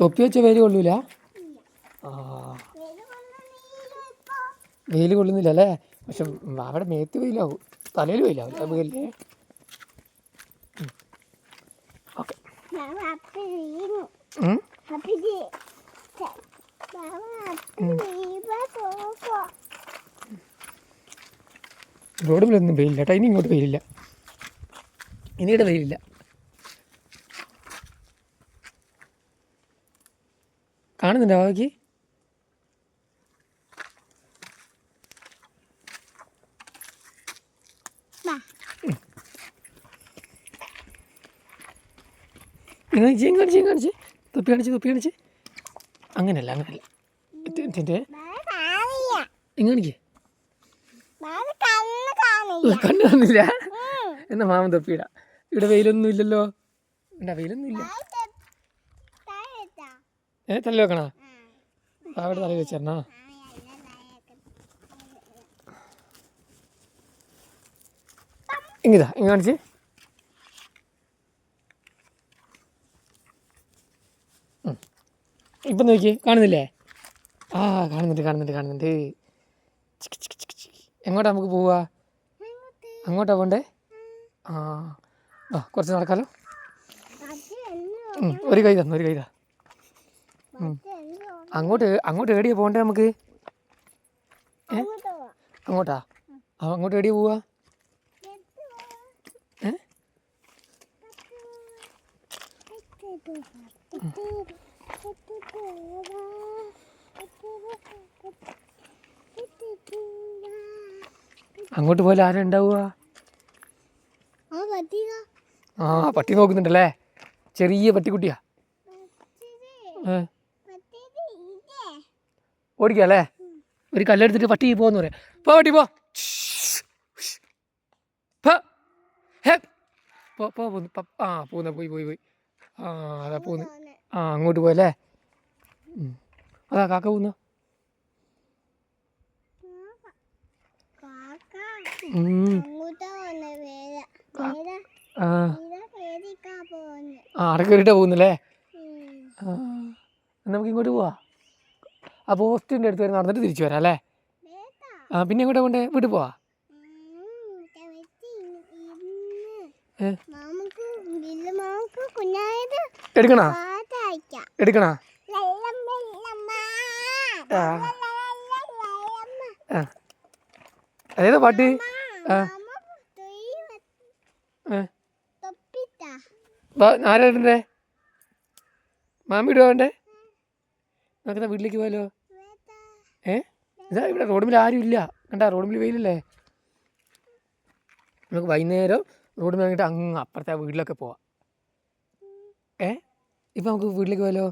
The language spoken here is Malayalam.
തൊപ്പി വെച്ച വെയിൽ കൊള്ളൂല? വെയിൽ കൊള്ളുന്നില്ല അല്ലേ? പക്ഷെ അവിടെ മേത്ത് വെയിലാവും. തലയിൽ വെയിലാവും. വെയിലേ ഓക്കെ. റോഡിലൊന്നും വെയിലില്ല. ഇനി ഇങ്ങോട്ട് വെയിലില്ല. ഇനിയുടെ വെയിലില്ല. കാണുന്നുണ്ടോ ബാക്കി ചെയ്യും കാണിച്ച് കാണിച്ച് തൊപ്പി കാണിച്ച് തൊപ്പി കാണിച്ച്. അങ്ങനെയല്ല അങ്ങനെയല്ല ഇങ്ങണിക്ക് കണ്ണു കാണില്ല എന്നാ മാമൻ തൊപ്പിയിടാ ഇവിടെ വെയിലൊന്നും ഇല്ലല്ലോ എന്താ വെയിലൊന്നും ഇല്ല ഏ തല വെക്കണോ? അവിടെ തല വെച്ചേരണോ? ഇങ്ങിതാ ഇങ്ങ കാണിച്ച്. ഇപ്പം നോക്കി കാണുന്നില്ലേ? ആ കാണുന്നുണ്ട് കാണുന്നുണ്ട് കാണുന്നുണ്ട്. എങ്ങോട്ടാ നമുക്ക് പോവാ? അങ്ങോട്ടാ പോണ്ടേ? ആ. ആ കുറച്ച് നടക്കാലോ. ഒരു കൈ തന്നു ഒരു കൈ താ. അങ്ങോട്ട് അങ്ങോട്ട് എവിടെയാ പോണ്ടേ നമുക്ക്? അങ്ങോട്ടാ അങ്ങോട്ട്? എവിടെയാ പോവാ? അങ്ങോട്ട് പോലെ ആരാ ഉണ്ടാവുക? ആ പട്ടി നോക്കുന്നുണ്ടല്ലേ? ചെറിയ പട്ടിക്കുട്ടിയാ. ഏ? ഓടിക്കാം അല്ലേ ഒരു കല്ലെടുത്തിട്ട് പട്ടി പോന്ന് പറയാം. പോ പട്ടി പോ. പോ. പോ പോന്ന്. ആ പോന്ന. പോയി പോയി പോയി. ആ അതാ പോന്ന്. ആ അങ്ങോട്ട് പോയല്ലേ. അതാ കാക്ക പോന്ന. ആ. അടക്കേറിട്ടാ പോകുന്നല്ലേ നമുക്ക് ഇങ്ങോട്ട് പോവാ. ആ പോസ്റ്റിന്റെ അടുത്ത് വരെ നടന്നിട്ട് തിരിച്ചു വരാം അല്ലേ? ആ പിന്നെ എങ്ങോട്ടാ കൊണ്ട് വീട്ടിൽ പോവാ? എടുക്കണാ? എടുക്കണാ? അതേതാ പാട്ട്? ആരാ ഇടണ്ടേ? മാമി ഇടുക വേണ്ടേ നമുക്കെന്നാ വീട്ടിലേക്ക് പോയാലോ? ഏ? ഇതാ ഇവിടെ റോഡുമിൽ ആരും ഇല്ല കണ്ടാ റോഡുമിൽ വെയിലല്ലേ? നമുക്ക് വൈകുന്നേരം റോഡിൽ ഇറങ്ങിയിട്ട് അങ്ങ് അപ്പുറത്തെ വീട്ടിലൊക്കെ പോവാം. ഏ? ഇപ്പം നമുക്ക് വീട്ടിലേക്ക് പോയാലോ?